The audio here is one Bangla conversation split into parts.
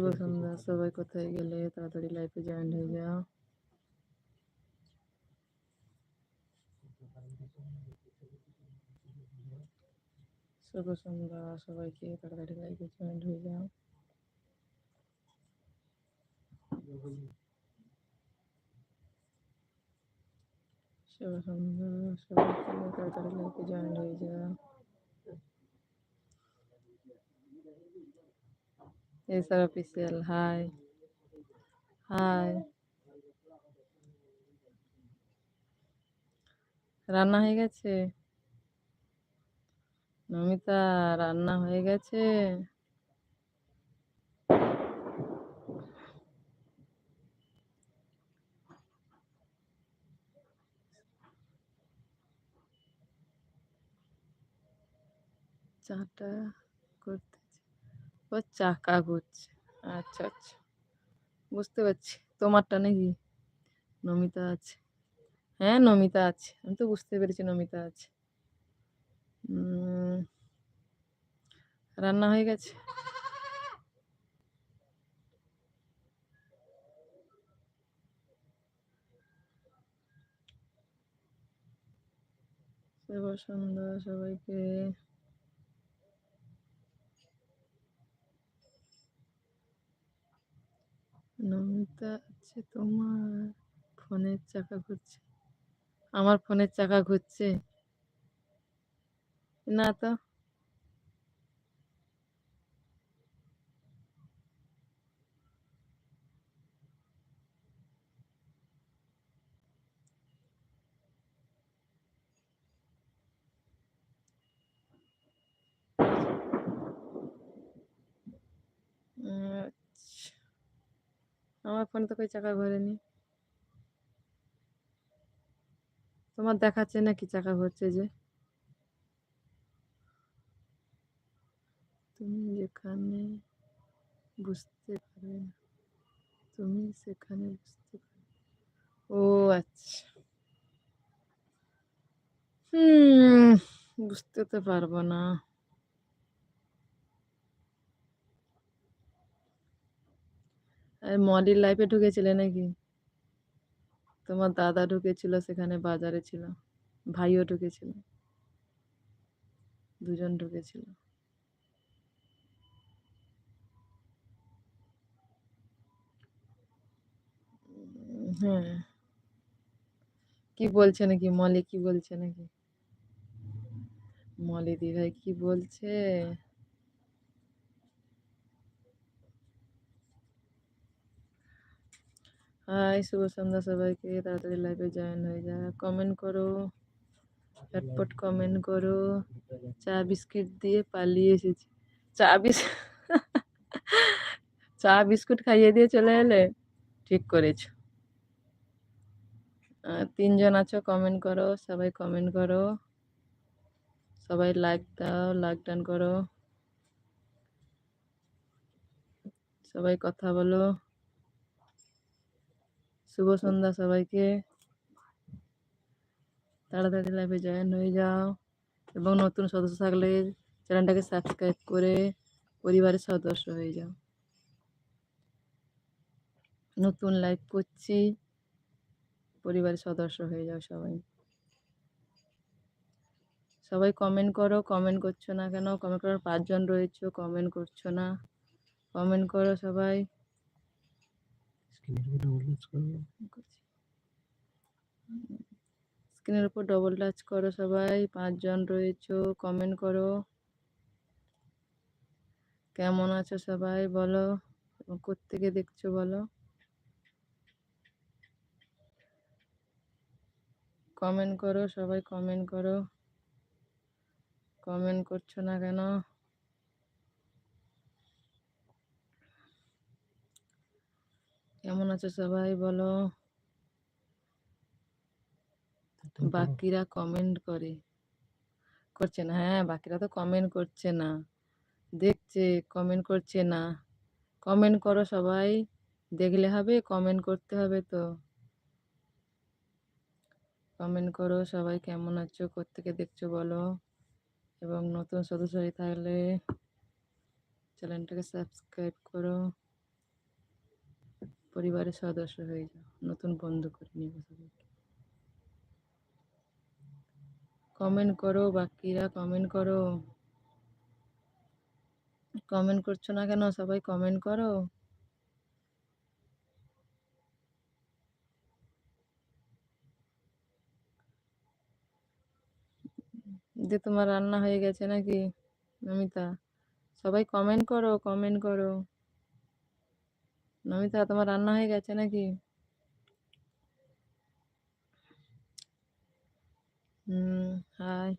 শুভ সন্ধ্যা সবাই কোথায় গেলে তাড়াতাড়ি লাইফে জয়েন হয়ে যাও শুভ সন্ধ্যা সবাইকে তাড়াতাড়ি লাইফে জয়েন হয়ে যাও শুভ সন্ধ্যা সবাইকে তাড়াতাড়ি লাইফে জয়েন হয়ে যাও এসআর অফিসিয়াল হাই হাই রান্না হয়ে গেছে? নমিতা রান্না হয়ে গেছে? চাটা করতেছে ও চাকা ঘুরছে। আচ্ছা আচ্ছা। বুঝতে পারছি। তোমারটা নাকি নমিতা আছে। হ্যাঁ নমিতা আছে। আমি তো বুঝতে পেরেছি নমিতা আছে। রান্না হয়ে গেছে? শুভ সবাইকে। নমিতা আছে তোমার? ফোনের চাকা ঘুরছে। আমার ফোনের চাকা ঘুরছে। না তো উম, আচ্ছা। আমার ফোনে তো কই চাকা ঘোরেনি তোমার দেখাচ্ছে নাকি চাকা ঘুরছে যে? তুমি যেখানে বুঝতে পারবে না, তুমি সেখানে বুঝতে পারবে ও আচ্ছা। হুম, বুঝতে তো পারব না। মলির লাইফে ঢুকেছিলে নাকি? তোমার দাদা ঢুকেছিল, সেখানে বাজারে ছিল, ভাইও ঢুকেছিল, দুজন ঢুকেছিল। হ্যাঁ কি বলছে নাকি? মলি কি বলছে নাকি? মলি দি ভাই কি বলছে? হাই শুভ সন্ধ্যা সবাইকে, তাড়াতাড়ি লাইভে জয়েন হয়ে যা। কমেন্ট করো, ঝটপট কমেন্ট করো। চা বিস্কিট দিয়ে পালিয়ে এসেছি। চা বিস, চা বিস্কুট খাইয়ে দিয়ে চলে এলে? ঠিক করেছ। তিনজন আছো কমেন্ট করো, সবাই কমেন্ট করো। সবাই লাইক দাও লাইক ডান করো। সবাই কথা বলো। শুভ সন্ধ্যা সবাইকে। তাড়াতাড়ি লাইভে জয়েন হয়ে যাও এবং নতুন সদস্য থাকলে চ্যানেলটাকে সাবস্ক্রাইব করে পরিবারের সদস্য হয়ে যাও। নতুন লাইভ করছি, পরিবারের সদস্য হয়ে যাও সবাই। সবাই কমেন্ট করো কমেন্ট করছ না কেন? কমেন্ট করার পাঁচজন রয়েছে কমেন্ট করছ না। কমেন্ট করো সবাই। স্ক্রিনের উপর ডবল টাচ করো। সবাই, পাঁচজন রয়েছো কমেন্ট করো। কেমন আছো সবাই বলো, কোত্থেকে দেখছ বলো। কমেন্ট করো, সবাই কমেন্ট করো। কমেন্ট করছ না কেন? কেমন আছো সবাই বলো? বাকিরা কমেন্ট করে। করছে না হ্যাঁ বাকিরা তো কমেন্ট করছে না। দেখছে কমেন্ট করছে না। কমেন্ট করো সবাই। দেখলে হবে কমেন্ট করতে হবে তো। কমেন্ট করো সবাই কেমন আছো কোত্থেকে দেখছ বলো? এবং নতুন সদস্য হয়ে থাকলে চ্যানেলটাকে সাবস্ক্রাইব করো। পরিবারের সদস্য হয়ে যাও। নতুন বন্ধু করে নিব সবাইকে। কমেন্ট করো বাকিরা কমেন্ট করো। কমেন্ট করছ না কেন? সবাই কমেন্ট করো। যে তোমার রান্না হয়ে গেছে নাকি? নমিতা, সবাই কমেন্ট করো কমেন্ট করো। নমিতা তোমার রান্না হয়ে গেছে নাকি? হুম হাই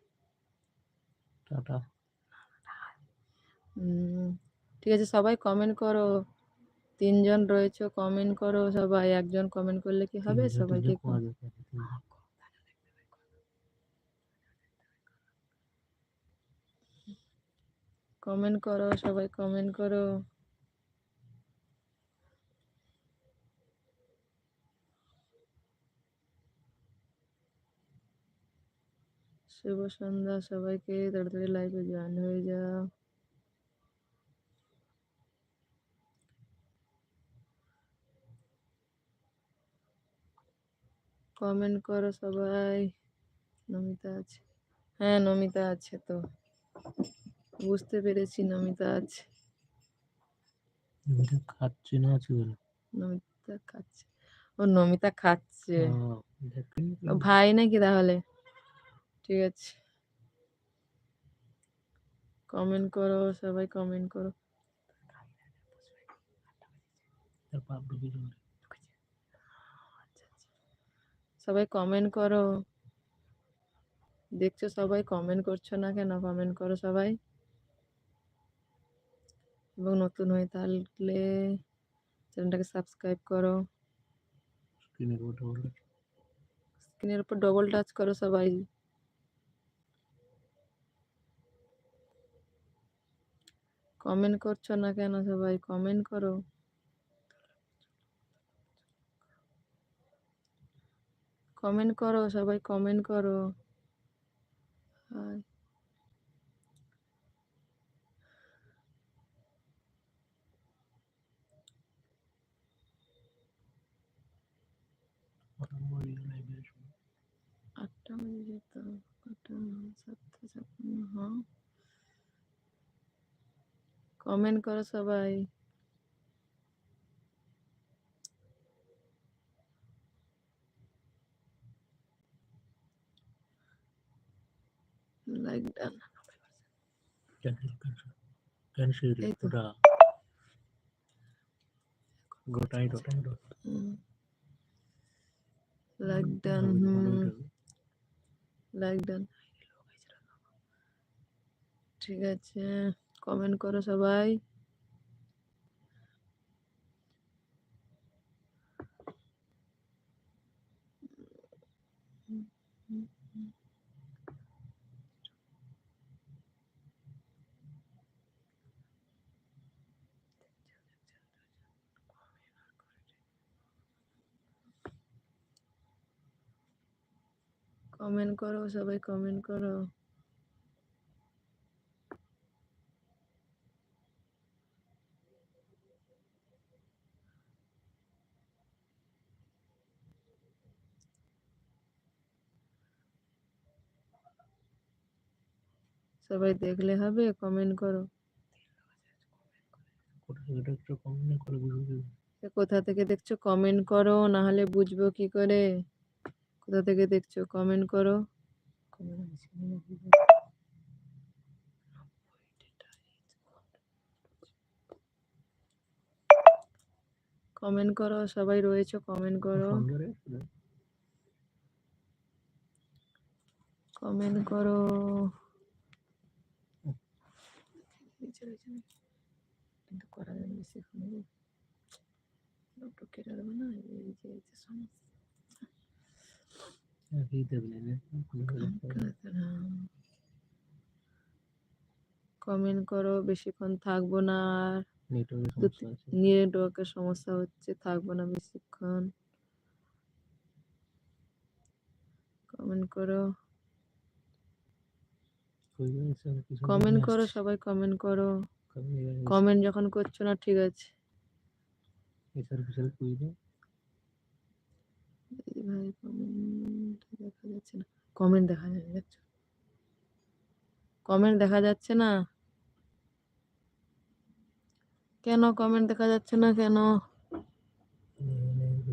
টাটা। হুম ঠিক আছে সবাই কমেন্ট করো। তিনজন রয়েছে কমেন্ট করো। সবাই একজন কমেন্ট করলে কি হবে? সবাইকে। কমেন্ট করো সবাই কমেন্ট করো। শুভ সন্ধ্যা সবাইকে তাড়াতাড়ি লাইভে জয়েন হয়ে যাও। কমেন্ট করো সবাই। নমিতা আছে। হ্যাঁ নমিতা আছে তো। বুঝতে পেরেছি নমিতা আছে। এবারে খাচ্ছে না আছে বলে। নমিতা খাচ্ছে। ও নমিতা খাচ্ছে। ভাই নাকি তাহলে? ঠিক আছে। কমেন্ট করো সবাই কমেন্ট করো। সবাই কমেন্ট করো। দেখছ সবাই কমেন্ট করছ না কেন? কমেন্ট করো সবাই। এবং নতুন হয়ে থাকলে চ্যানেলটাকে সাবস্ক্রাইব করো। স্ক্রিনের উপর ডবল টাচ করো সবাই। কমেন্ট করছ না কেন সবাই? কমেন্ট করো। কমেন্ট করো, সবাই কমেন্ট করো? আটটা বাজে যেত আটটা সাতটা ছাপ্পান্ন হ্যাঁ। কমেন্ট করো সবাই লাইক ডান cancel. Cancel, তো। গোটাই গোটাই। Like done. লাইক ডান ঠিক আছে কমেন্ট করো সবাই। কমেন্ট করো সবাই কমেন্ট করো। সবাই দেখলে হবে কমেন্ট করো। কোথা থেকে দেখছ? করে কমেন্ট করো না হলে বুঝব কি করে। কোথা থেকে দেখছ? কমেন্ট করো। কমেন্ট করো সবাই রয়েছে কমেন্ট করো। কমেন্ট ধরে আসবে। কমেন্ট করো কিন্তু করা যাবে বেশিক্ষণ হবে। একটু কেটে দেবো না এই যে এই যে সমস্যা। কমেন্ট করো বেশিক্ষণ থাকব না আর। নেটওয়ার্কের সমস্যা হচ্ছে থাকব না বেশিক্ষণ কমেন্ট করো কমেন্ট করো সবাই কমেন্ট করো? কমেন্ট যখন করছ না ঠিক আছে ভাই কমেন্ট দেখা যাচ্ছে না কমেন্ট দেখা যায় কমেন্ট দেখা যাচ্ছে না কেন কমেন্ট দেখা যাচ্ছে না কেন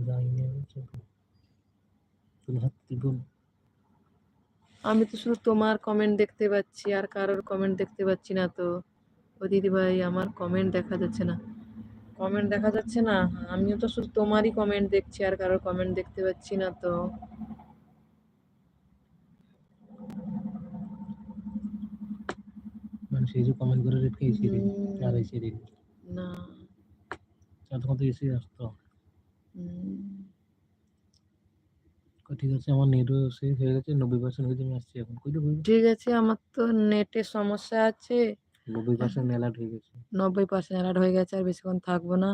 যাইনি তুমি হাত দিবন আমি তো শুধু তোমার কমেন্ট দেখতে পাচ্ছি আর কারোর কমেন্ট দেখতে পাচ্ছি না তো। ও দিদি ভাই আমার কমেন্ট দেখা যাচ্ছে না। কমেন্ট দেখা যাচ্ছে না? আমিও তো শুধু তোমারই কমেন্ট দেখছি আর কারোর কমেন্ট দেখতে পাচ্ছি না তো। মানে সেই যে কমেন্ট করে রেট খেয়েছি আর এসে রে না। তখন তো এসে আসতো। হুম, ঠিক আছে। আমার নেটও শেষ হয়ে গেছে। নব্বই পার্সেন্ট হয়েছে আমি আসছি এখন। কইলে দেবো ঠিক আছে আমার তো নেটের সমস্যা আছে। নব্বই পার্সেন্ট অ্যালার্ট হয়ে গেছে। নব্বই পার্সেন্ট অ্যালার্ট হয়ে গেছে আর বেশিক্ষণ থাকব না।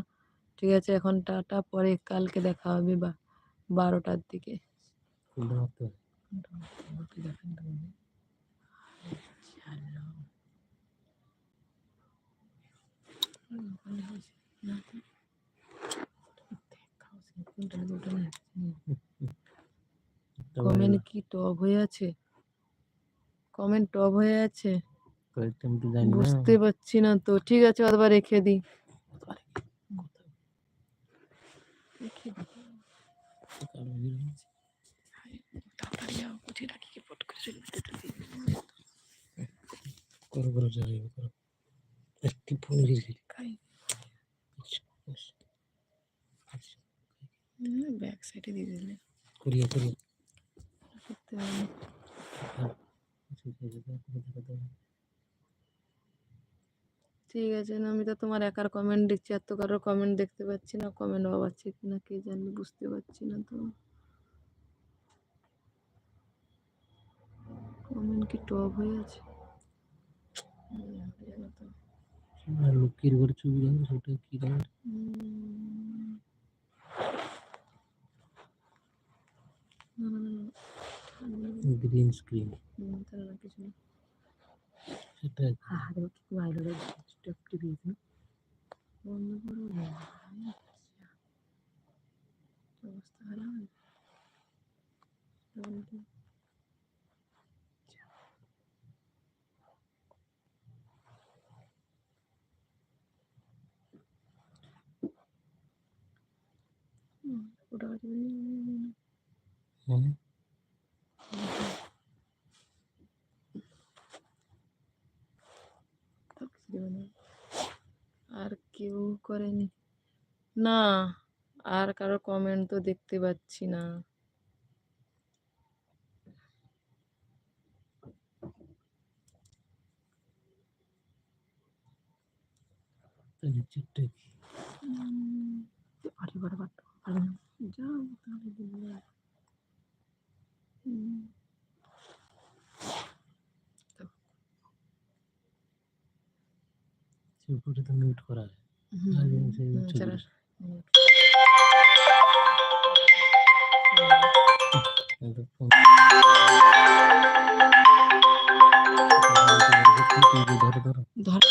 ঠিক আছে এখন টাটা পরে কালকে দেখা হবে বা বারোটার দিকে। খুলতে মারতে হবে। তবে কমেন্ট কি টপ হয়ে আছে? কমেন্ট টপ হয়ে আছে? বুঝতে পারছি না তো। ঠিক আছে অথবা রেখে দিই। হয়ে করে। করো যাই করো একটি ফোন ব্যাক সাইডে দিয়ে দিলে। করিয়ে করিয়ে। ঠিক আছে না আমি তো তোমার একার কমেন্ট দেখছি আর তো কারোর কমেন্ট দেখতে পাচ্ছি না কমেন্ট পাচ্ছি কিনা কে জানি বুঝতে পারছি না তো কমেন্ট কি টপ হয়ে আছে। লক্ষ্মীর ঘরে ছবি সেটা কি না। গ্রিন স্ক্রিন হুম, তাহলে না কিছু না সেটা হা হা দেখো কি ভালো লাগে স্টেপ টিপি বন্ধ করো আচ্ছা। অবস্থা গেছে। বন্ধ। হুম, ওটা কাছে মানে আর কিছু দেবে না। আর কেউ করেনি। না আর কারও কমেন্ট তো দেখতে পাচ্ছি না। তাহলে চিটটা কি? উম, আরে বারে বাট আরে না যাও তাহলে দিবো না। উপরে তো মিউট করা ধরো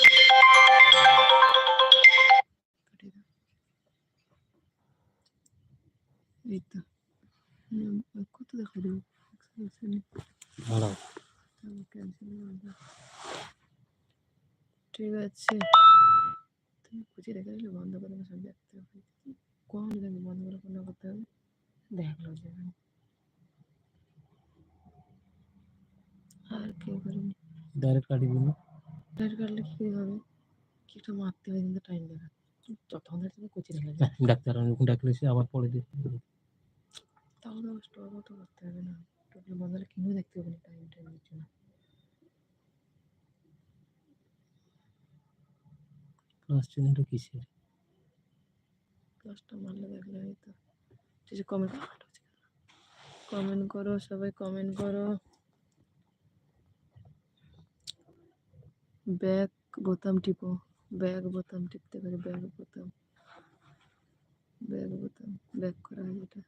খুঁজে রেখে দিলে বন্ধ করে সব দেখতে হবে কখন দেখবি বন্ধ করে ফোন করতে হবে? দেখল যাবে আর কেউ করেনি। ডাইরেক্ট কাটি দিন ডাক্তার কাটলে কি হবে? কি একটা মারতে হবে কিন্তু টাইম দেখা যতক্ষণ তুমি কুচি রেখে ডাক্তার আমি ডাকলে সে আবার পরে দিই তাও তো স্টোর তো করতে হবে না। টোটাল বন্ধ কিনেও দেখতে হবে টাইম টাইম কিছু প্লাস চিহ্নটা কিসের? ক্লাসটা মারলে দেখলে হয়তো কমেন্ট কমেন্ট করো সবাই কমেন্ট করো। ব্যাক বোতাম টিপো। ব্যাক বোতাম, টিপতে পারে ব্যাক বোতাম। ব্যাক বোতাম ব্যাক করা হয় যেটা